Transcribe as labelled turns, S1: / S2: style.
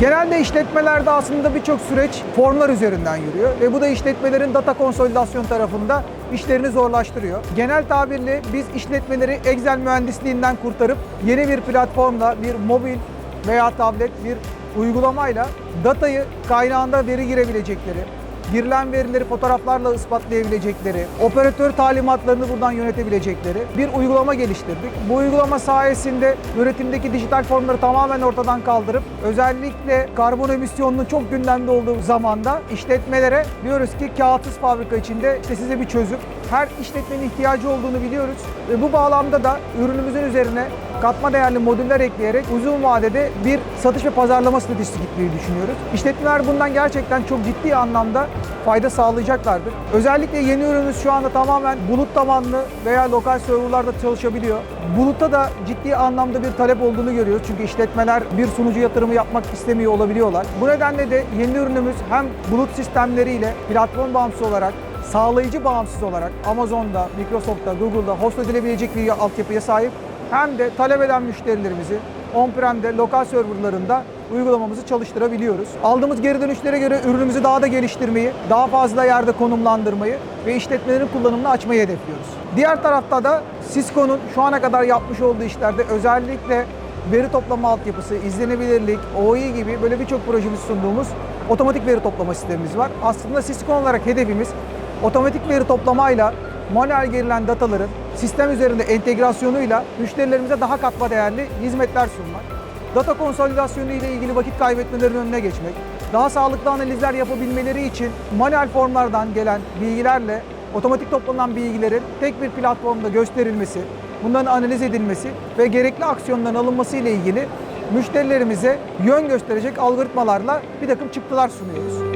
S1: Genelde işletmelerde aslında birçok süreç formlar üzerinden yürüyor ve bu da işletmelerin data konsolidasyon tarafında işlerini zorlaştırıyor. Genel tabirle biz işletmeleri Excel mühendisliğinden kurtarıp yeni bir platformla, bir mobil veya tablet, bir uygulamayla datayı kaynağında veri girebilecekleri, girilen verileri fotoğraflarla ispatlayabilecekleri, operatör talimatlarını buradan yönetebilecekleri bir uygulama geliştirdik. Bu uygulama sayesinde üretimdeki dijital formları tamamen ortadan kaldırıp özellikle karbon emisyonunun çok gündemde olduğu zamanda işletmelere diyoruz ki kağıtsız fabrika içinde işte size bir çözüm. Her işletmenin ihtiyacı olduğunu biliyoruz ve bu bağlamda da ürünümüzün üzerine katma değerli modüller ekleyerek uzun vadede bir satış ve pazarlama stratejisi gitmeyi düşünüyoruz. İşletmeler bundan gerçekten çok ciddi anlamda fayda sağlayacaklardır. Özellikle yeni ürünümüz şu anda tamamen bulut tabanlı veya lokal serverlarda çalışabiliyor. Bulutta da ciddi anlamda bir talep olduğunu görüyoruz. Çünkü işletmeler bir sunucu yatırımı yapmak istemiyor olabiliyorlar. Bu nedenle de yeni ürünümüz hem bulut sistemleriyle platform bağımsız olarak sağlayıcı bağımsız olarak Amazon'da, Microsoft'ta, Google'da host edilebilecek bir altyapıya sahip hem de talep eden müşterilerimizi on-prem'de, lokal serverlarında uygulamamızı çalıştırabiliyoruz. Aldığımız geri dönüşlere göre ürünümüzü daha da geliştirmeyi, daha fazla yerde konumlandırmayı ve işletmelerin kullanımını açmayı hedefliyoruz. Diğer tarafta da Cisco'nun şu ana kadar yapmış olduğu işlerde özellikle veri toplama altyapısı, izlenebilirlik, OI gibi böyle birçok projemiz sunduğumuz otomatik veri toplama sistemimiz var. Aslında Cisco olarak hedefimiz otomatik veri toplamayla manuel girilen dataların sistem üzerinde entegrasyonuyla müşterilerimize daha katma değerli hizmetler sunmak. Data konsolidasyonu ile ilgili vakit kaybetmelerinin önüne geçmek. Daha sağlıklı analizler yapabilmeleri için manuel formlardan gelen bilgilerle otomatik toplanan bilgilerin tek bir platformda gösterilmesi, bunların analiz edilmesi ve gerekli aksiyonların alınması ile ilgili müşterilerimize yön gösterecek algoritmalarla bir takım çıktılar sunuyoruz.